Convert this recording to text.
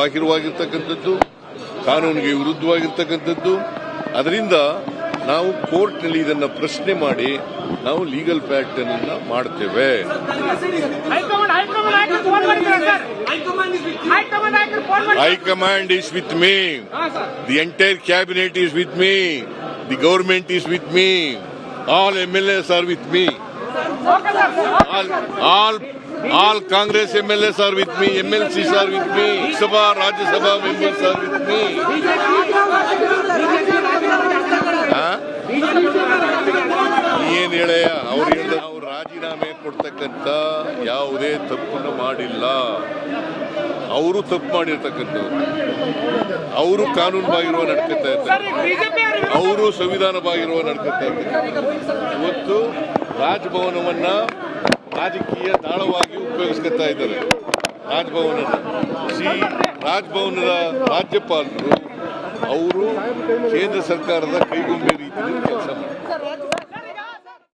ಬಾಹಿರವಾಗಿರ್ತಕ್ಕಂಥದ್ದು ಕಾನೂನಿಗೆ ವಿರುದ್ಧವಾಗಿರ್ತಕ್ಕಂಥದ್ದು. ಅದರಿಂದ ನಾವು ಕೋರ್ಟ್ನಲ್ಲಿ ಇದನ್ನು ಪ್ರಶ್ನೆ ಮಾಡಿ ನಾವು ಲೀಗಲ್ ಪ್ಯಾಟರ್ನ್ ಅನ್ನ ಮಾಡ್ತೇವೆ. High command is with me the entire cabinet is with me the government is with me all M L As are with me all all, Congress M L MLAs are with me, MLCs are with me, Sabha, Rajya Sabha members are with me. ಏನ್ ಹೇಳಯ್ಯ ಅವ್ರು ಹೇಳಿದ ಅವ್ರು ರಾಜೀನಾಮೆ ಕೊಡ್ತಕ್ಕಂಥ ಯಾವುದೇ ತಪ್ಪನ್ನು ಮಾಡಿಲ್ಲ. ಅವರು ತಪ್ಪು ಮಾಡಿರ್ತಕ್ಕಂಥವ್ರು. ಅವರು ಕಾನೂನು ಬಾಗಿರುವ ನಡ್ಕೊತಾ ಇದ್ದಾರೆ. ಸರ್ ಅವರು ಸಂವಿಧಾನ ಬಾಗಿರುವ ನಡ್ಕೊತಾ ಇದ್ದಾರೆ. ಇವತ್ತು ರಾಜಭವನವನ್ನ ರಾಜಕೀಯ ತಾಳವಾಗಿ ಉಪಯೋಗಿಸ್ಕೊತಾ ಇದ್ದಾರೆ. ರಾಜಭವನದ ಸಿ. ರಾಜಭವನದ ರಾಜ್ಯಪಾಲರು ಅವರು ಕೇಂದ್ರ ಸರ್ಕಾರದ ಕೈಗೊಂಬೆ ರೀತಿಯಲ್ಲಿ